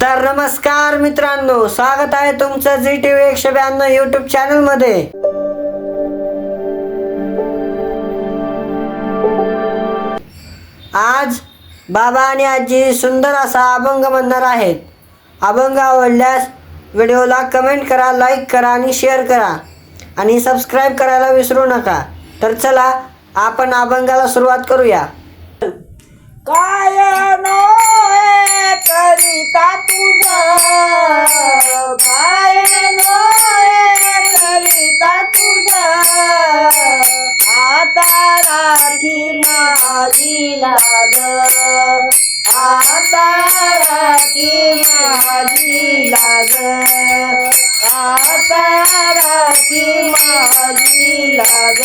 तर नमस्कार मित्रांनो स्वागत आहे तुमचं जी टी व्ही एकशे ब्याण्णव युट्यूब चॅनलमध्ये आज बाबा आणि आजी सुंदर असा अभंग म्हणणार आहेत. अभंग आवडल्यास व्हिडिओला कमेंट करा लाईक करा आणि शेअर करा. आणि सबस्क्राईब करायला विसरू नका. तर चला आपण अभंगाला सुरुवात करूया. काय लाग. आता राखी माझी लाग. आता राखी माझी लाग.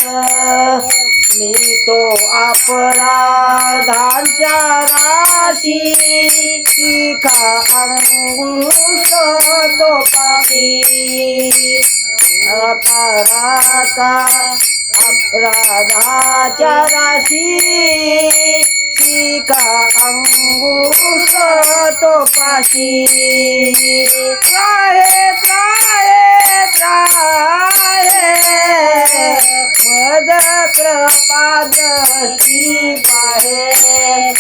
मी तो अपराधांच्या राशी. शिखा अंगुष तो पाणी. अपराका अपराधाच्या राशी शिखा अंगुश तो मद कृपा दृष्टी पाहे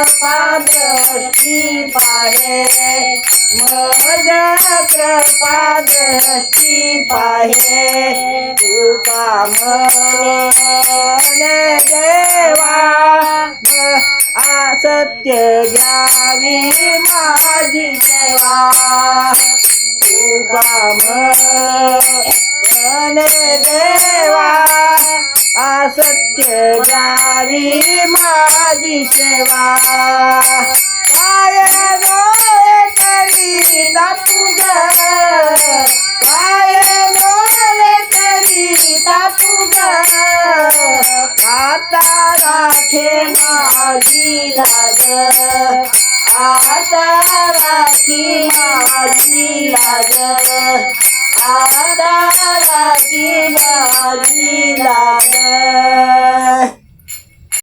कृपादृष्टी पाहे मज कृपादृष्टी पाहे. कृपा मन देवा आसत्य घ्यावी माझी देवा. कृपा असत्य जावी माझी सेवा. काय नोय करीता तुझ? काय नोय करीता तुझ? आता राखे माझी लाज. आता राखी माझी लाज. आता राखी माझी लाज